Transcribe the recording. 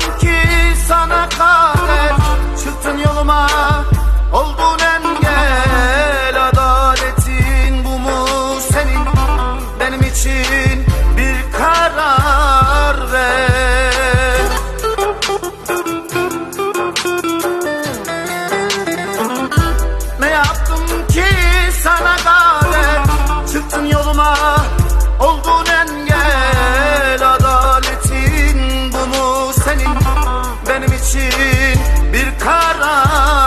come kill için bir karar.